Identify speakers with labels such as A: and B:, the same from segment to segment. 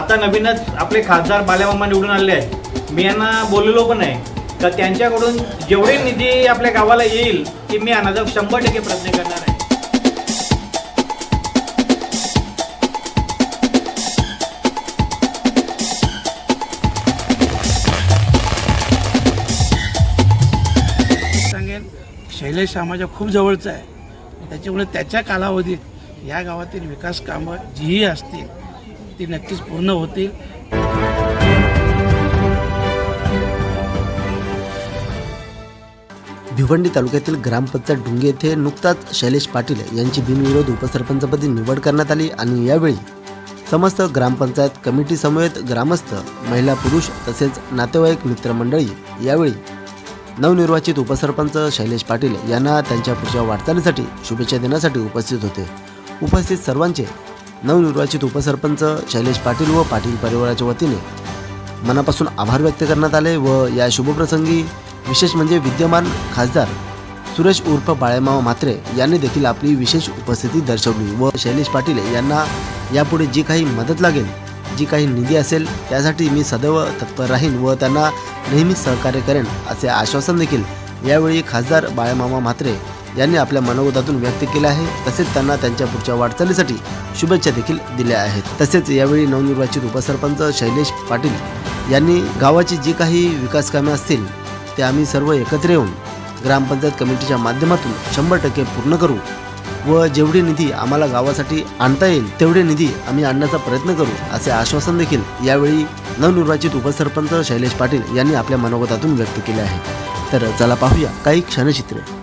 A: आता नवीनच आपले खासदार बाल्यामामा निवडून आले आहेत. मी यांना बोललेलो पण आहे. तर त्यांच्याकडून जेवढे निधी आपल्या गावाला येईल ते मी आणायचा शंभर टक्के प्रयत्न करणार आहे.
B: सांगेन शैलेश समाजा खूप जवळचा आहे. त्याच्यामुळे त्याच्या कालावधीत या गावातील विकास कामं जीही असतील. ती नक्कीच पूर्ण होतील.
C: भिवंडी तालुक्यातील ग्रामपंचायत डुंगे येथे नुकताच शैलेश पाटील यांची बिनविरोध उपसरपंचपदी निवड करण्यात आली आणि यावेळी समस्त ग्रामपंचायत कमिटी समवेत ग्रामस्थ महिला पुरुष तसेच नातेवाईक मित्रमंडळी यावेळी नवनिर्वाचित उपसरपंच शैलेश पाटील यांना त्यांच्या पुढच्या वाटचालीसाठी शुभेच्छा देण्यासाठी उपस्थित होते. उपस्थित सर्वांचे नवनिर्वाचित उपसरपंच शैलेश पाटील व पाटील परिवाराच्या वतीने मनापासून आभार व्यक्त करण्यात आले व या शुभप्रसंगी विशेष म्हणजे विद्यमान खासदार सुरेश उर्फ बाळेमाव म्हात्रे यांनी देखील आपली विशेष उपस्थिती दर्शवली व शैलेश पाटील यांना यापुढे जी काही मदत लागेल जी काही निधी असेल त्यासाठी मी सदैव तत्पर राहीन व त्यांना नेहमी सहकार्य करेन असे आश्वासन देखील यावेळी खासदार बाळेमामा म्हात्रे यांनी आपल्या मनोगतातून व्यक्त केले आहे. तसेच त्यांना त्यांच्या पुढच्या वाटचालीसाठी शुभेच्छा देखील दिल्या आहेत. तसेच यावेळी नवनिर्वाचित उपसरपंच शैलेश पाटील यांनी गावाची जी काही विकास कामे असतील ते आम्ही सर्व एकत्र येऊन ग्रामपंचायत कमिटीच्या माध्यमातून शंभर टक्के पूर्ण करू व जेवढी निधी आम्हाला गावासाठी आणता येईल तेवढे निधी आम्ही आणण्याचा प्रयत्न करू असे आश्वासन देखील यावेळी नवनिर्वाचित उपसरपंच शैलेश पाटील यांनी आपल्या मनोगतातून व्यक्त केले आहे. तर चला पाहूया काही क्षणचित्रे.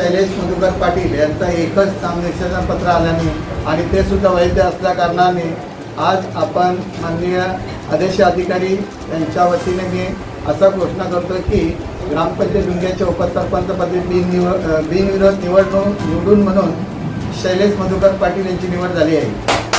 D: शैलेश मधुकर पाटील यांचा एकच नामनिर्देशन पत्र आल्याने आणि ते सुद्धा वैध असल्या कारणाने आज आपण माननीय आदेश अधिकारी यांच्या वतीने मी असा घोषणा करतो की ग्रामपंचायत दुंग्याच्या उपसरपंचपदी बिननिवड बिनविरोध निवडणूक निवडून म्हणून शैलेश मधुकर पाटील यांची निवड झाली आहे.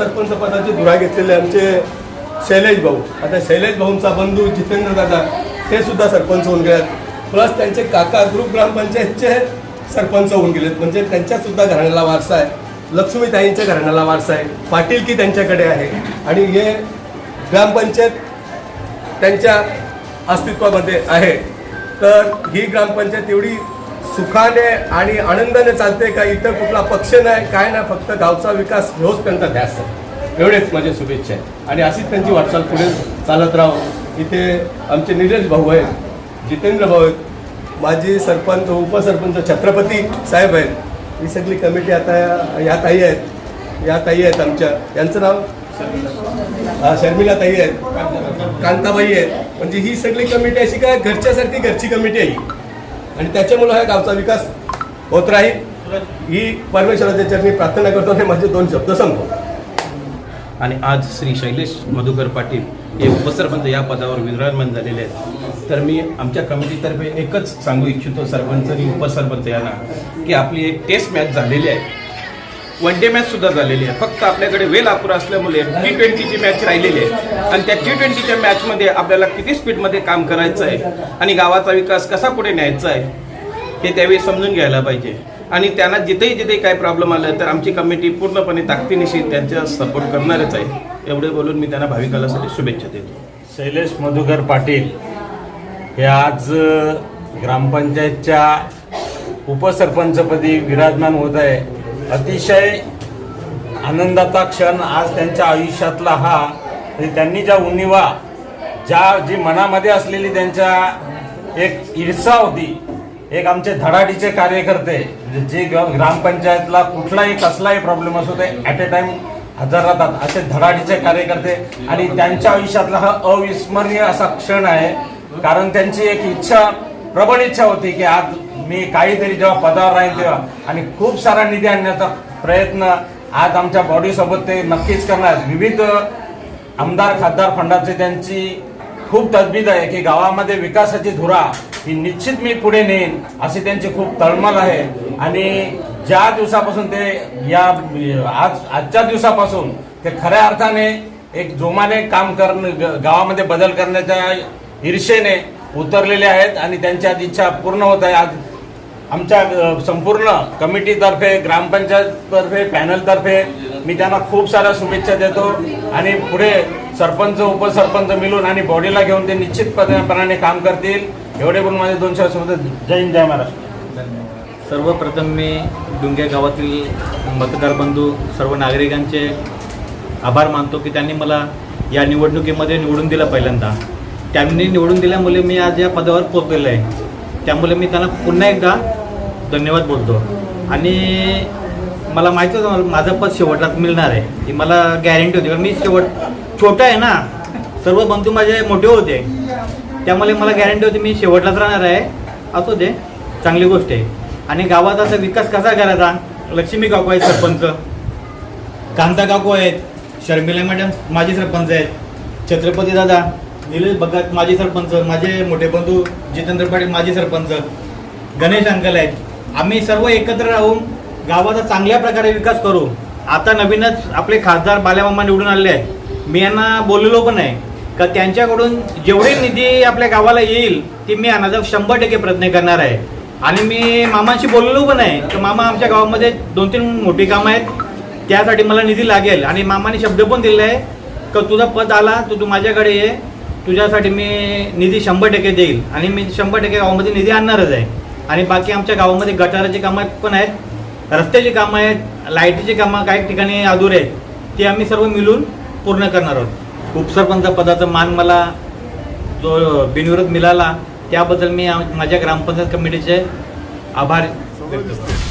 E: उपसरपंच पदाची धुरा घेतलेले आमचे शैलेश भाऊ. आता शैलेश भाऊंचा बंधू जितेंद्र दादा ते सुद्धा सरपंच होऊन गेलेत. प्लस त्यांचे काका ग्रुप ग्रामपंचायतचे सरपंच होऊन गेलेत. म्हणजे त्यांच्या सुद्धा घराण्याला वारसा आहे. लक्ष्मीताईंच्या घराण्याला वारसा आहे. पाटील की त्यांच्याकडे आहे. आणि हे ग्रामपंचायत त्यांच्या अस्तित्वामध्ये आहे. तर ही ग्रामपंचायत एवढी सुखाने आणि आनंदाने चालते का? इतर कुठला पक्ष नाही काय नाही फक्त गावचा विकास ह्योच त्यांचा ध्यास आहे एवढेच माझ्या शुभेच्छा आहे आणि अशीच त्यांची वाटचाल पुढे चालत राहो. इथे आमचे निलेश भाऊ आहेत जितेंद्र भाऊ आहेत माजी सरपंच उपसरपंच छत्रपती साहेब आहेत. ही सगळी कमिटी आता या ताई आहेत. या ताई आहेत आमच्या. यांचं नाव? हा, शर्मिला ताई आहेत. कांताबाई आहेत. म्हणजे ही सगळी कमिटी अशी काय घरच्यासारखी घरची कमिटी आहे ही. आणि त्याच्यामुळं हा गावचा विकास होत राहील. ही परमेश्वराच्या चरणी प्रार्थना करतो आणि माझे दोन शब्द संपतो
F: आणि आज श्री शैलेश मधुकर पाटील हे उपसरपंच या पदावर विराजमान झालेले आहेत. तर मी आमच्या कमिटीतर्फे एकच सांगू इच्छितो सरपंच आणि उपसरपंच यांना की आपली एक टेस्ट मॅच झालेली आहे. वन डे मॅच सुद्धा झालेली आहे. फक्त आपल्याकडे वेल अपुरा असल्यामुळे टी ट्वेंटीची मॅच राहिलेली आहे. आणि त्या टी ट्वेंटीच्या मॅचमध्ये आपल्याला किती स्पीडमध्ये काम करायचं आहे? आणि गावाचा विकास कसा पुढे न्यायचा आहे? हे त्यावेळी समजून घ्यायला पाहिजे. आणि त्यांना जिथेही जिथे काय प्रॉब्लेम आला तर आमची कमिटी पूर्णपणे ताकदीनिशी त्यांच्या सपोर्ट करणारच आहे. एवढे बोलून मी त्यांना भाविकालासाठी शुभेच्छा देतो.
G: शैलेश मधुकर पाटील हे आज ग्रामपंचायतच्या उपसरपंचपदी विराजमान होत आहे. अतिशय आनंदाचा क्षण आज त्यांच्या आयुष्यातला हा. म्हणजे त्यांनी ज्या उणिवा ज्या जी मनामध्ये असलेली त्यांच्या एक ईर्षा होती एक आमचे धडाडीचे कार्यकर्ते म्हणजे जे ग्रामपंचायतला कुठलाही कसलाही प्रॉब्लेम असो ते ॲट ए टाइम हजर राहतात. असे धडाडीचे कार्यकर्ते आणि त्यांच्या आयुष्यातला हा अविस्मरणीय असा क्षण आहे. कारण त्यांची एक इच्छा प्रबळ इच्छा होती की आज मी काहीतरी जेव्हा पदावर राहील तेव्हा. आणि खूप सारा निधी आणण्याचा प्रयत्न आज आमच्या बॉडीसोबत ते नक्कीच करणार. विविध आमदार खासदार फंडाचे त्यांची खूप तजबीज आहे की गावामध्ये विकासाची धुरा ही निश्चित मी पुढे नेईन अशी त्यांची खूप तळमळ आहे. आणि ज्या दिवसापासून ते या आज आजच्या दिवसापासून ते खऱ्या अर्थाने एक जोमाने काम करणं ग- गावामध्ये बदल करण्याच्या ईर्षेने उतरलेले आहेत आणि त्यांच्या आज इच्छा पूर्ण होत आहे. आज आमच्या संपूर्ण कमिटीतर्फे ग्रामपंचायततर्फे पॅनलतर्फे मी त्यांना खूप साऱ्या शुभेच्छा देतो. आणि पुढे सरपंच उपसरपंच मिळून आणि बॉडीला घेऊन ते निश्चितपणे काम करतील. एवढे पण माझे दोनशे शब्द जय हिंद जय महाराष्ट्र.
A: सर्वप्रथम मी डुंग्या गावातील मतदार बंधू सर्व नागरिकांचे आभार मानतो की त्यांनी मला या निवडणुकीमध्ये निवडून दिलं पहिल्यांदा. त्यांनी निवडून दिल्यामुळे मी आज या पदावर पोचलेलो आहे. त्यामुळे मी त्यांना पुन्हा एकदा धन्यवाद बोलतो. आणि मला माहिती होतं माझं पद शेवटला मिळणार आहे. ही मला गॅरंटी होती. कारण मी शेवट छोटा आहे ना. सर्व बंधू माझे मोठे होते. त्यामुळे मला गॅरंटी होती मी शेवटलाच राहणार आहे. असू दे चांगली गोष्ट आहे. आणि गावाचा असा विकास कसा करायचा? लक्ष्मी काकू आहेत सरपंच. कांता काकू आहेत. शर्मिला मॅडम माजी सरपंच आहेत. छत्रपती दादा निलेश भगत माजी सरपंच. माझे मोठे बंधू जितेंद्र पाटील माजी सरपंच. गणेश अंकल आहेत. आम्ही सर्व एकत्र राहून गावाचा चांगल्या प्रकारे विकास करू. आता नवीनच आपले खासदार बाल्यामामा निवडून आले आहेत. मी यांना बोललेलो पण आहे. का त्यांच्याकडून जेवढी निधी आपल्या गावाला येईल ती मी आणण्याचा शंभर टक्के प्रयत्न करणार आहे. आणि मी मामांशी बोललेलो पण आहे. तर मामा आमच्या गावामध्ये दोन तीन मोठी कामं आहेत. त्यासाठी मला निधी लागेल. आणि मामाने शब्द पण दिले आहे. का तुझा पद आला तर तू माझ्याकडे ये. तुझ्यासाठी मी निधी शंभर टक्के देईल. आणि मी शंभर टक्के गावामध्ये निधी आणणारच आहे. आणि बाकी आमच्या गावामध्ये गटाराची कामं पण आहेत रस्त्याची कामं आहेत लाईटीची कामं काही ठिकाणी अधुरे आहेत ती आम्ही सर्व मिळून पूर्ण करणार आहोत. उपसरपंच पदाचा मान मला जो बिनविरोध मिळाला त्याबद्दल मी आम- माझ्या ग्रामपंचायत कमिटीचे आभार व्यक्त करतो.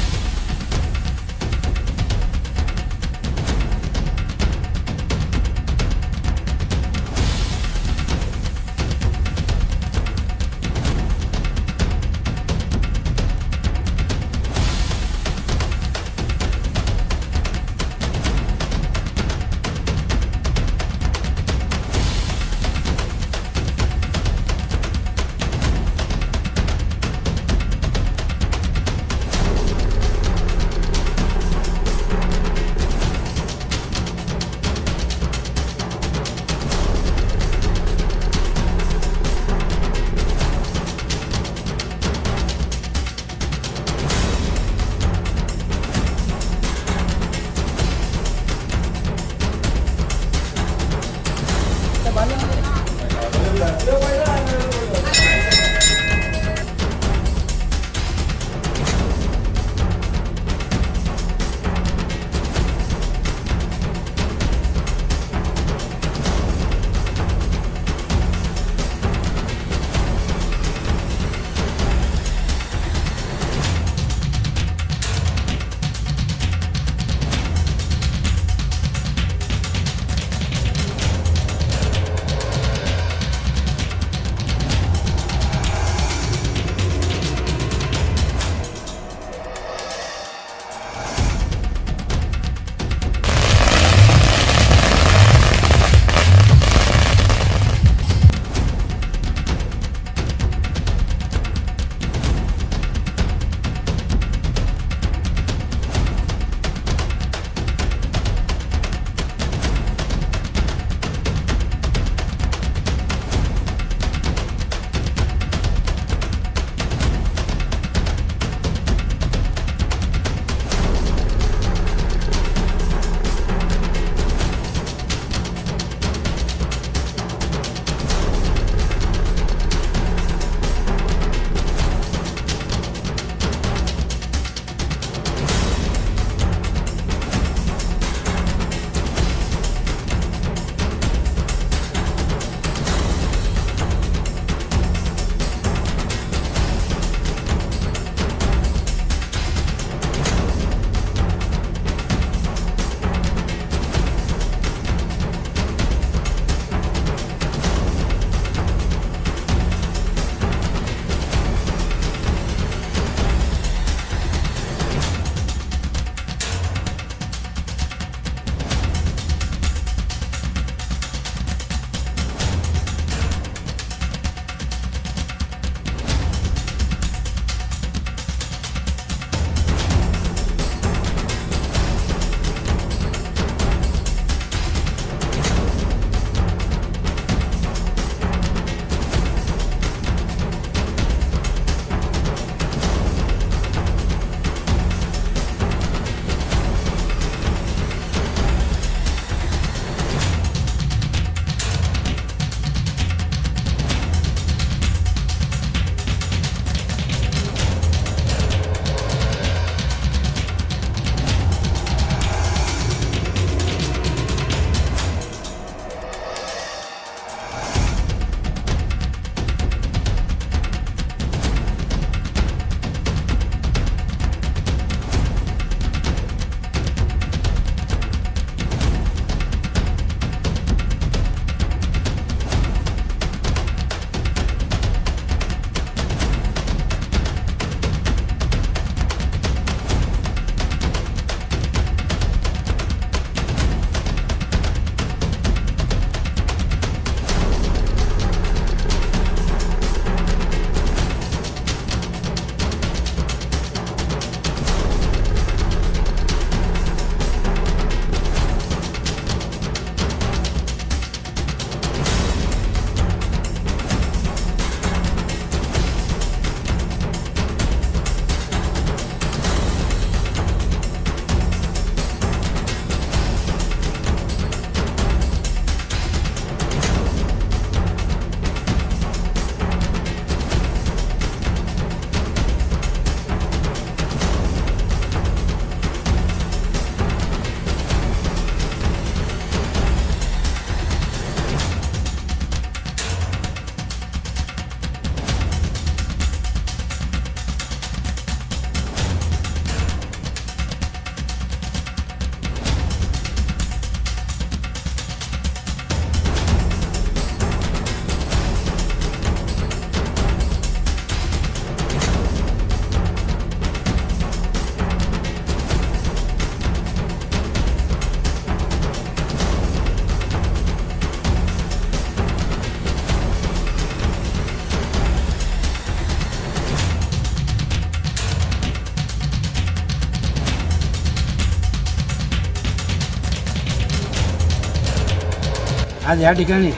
B: आज या ठिकाणी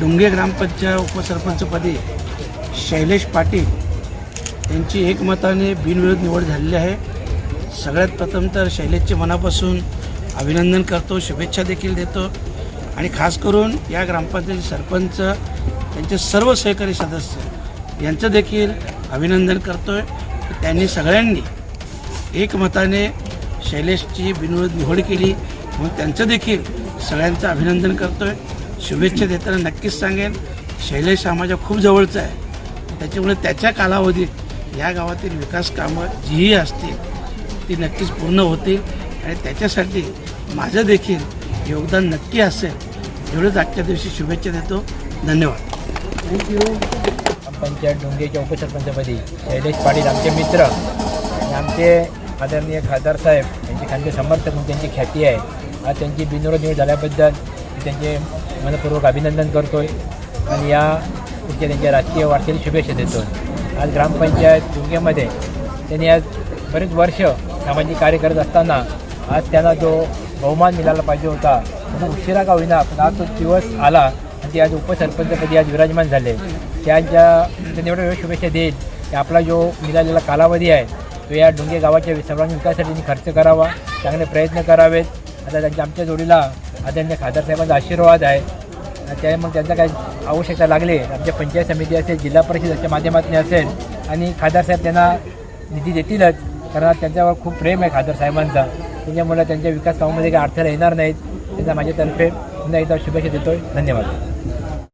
B: डुंगे ग्रामपंचायत उपसरपंचपदी शैलेश पाटील यांची एकमताने बिनविरोध निवड झालेली आहे. सगळ्यात प्रथम तर शैलेशचे मनापासून अभिनंदन करतो शुभेच्छा देखील देतो. आणि खास करून या ग्रामपंचायत सरपंच त्यांचे सर्व सहकारी सदस्य यांचं देखील अभिनंदन करतो आहे त्यांनी सगळ्यांनी एकमताने शैलेशची बिनविरोध निवड केली. म्हणून त्यांचं देखील सगळ्यांचं अभिनंदन करतो आहे शुभेच्छा देताना नक्कीच सांगेन शैलेश हा माझ्या खूप जवळचा आहे. त्याच्यामुळे त्याच्या कालावधीत या गावातील विकास कामं जीही असतील ती नक्कीच पूर्ण होतील. आणि त्याच्यासाठी माझं देखील योगदान नक्की असेल. एवढंच आजच्या दिवशी शुभेच्छा देतो. धन्यवाद.
H: पंचायत डोंगेच्या उपसरपंचपदी शैलेश पाटील आमचे मित्र आणि आमचे आदरणीय खासदार साहेब यांचे खांदे समर्थक म्हणून त्यांची ख्याती आहे. आज त्यांची बिनविरोध निवड झाल्याबद्दल मी त्यांचे मनपूर्वक अभिनंदन करतो आहे आणि या पुढच्या त्यांच्या राजकीय वाटचाली शुभेच्छा देतो आज ग्रामपंचायत दुर्गेमध्ये त्यांनी आज बरेच वर्ष सामाजिक कार्य करत असताना आज त्यांना जो बहुमान मिळाला पाहिजे होता तो उशिरा का होईना पण आज तो दिवस आला आणि ते आज उपसरपंचपदी आज विराजमान झाले. त्यांच्या त्यांनी एवढं वेळ शुभेच्छा देईल की आपला जो मिळालेला कालावधी आहे तो या डोंगे गावाच्या सर्वांगीण विकासासाठी खर्च करावा चांगले प्रयत्न करावेत. आता त्यांच्या आमच्या जोडीला आदरणीय खासदार साहेबांचा आशीर्वाद आहे. त्यामुळे मग त्यांचा काही आवश्यकता लागली आमच्या पंचायत समिती असेल जिल्हा परिषदच्या माध्यमातून असेल आणि खासदार साहेब त्यांना निधी देतीलच कारण त्यांच्यावर खूप प्रेम आहे खासदार साहेबांचा. त्याच्यामुळे त्यांच्या विकास कामामध्ये काही अडथळा येणार नाहीत. त्यांचा माझ्यातर्फे पुन्हा एकदा शुभेच्छा देतोय. धन्यवाद.